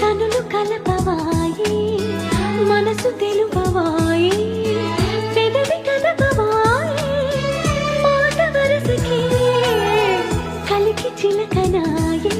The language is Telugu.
కనులు కలపవాయి మనసు తెలుపవాయి పెదవి కదపవాయి మాట వరసకి కలికి చిలకనాయి.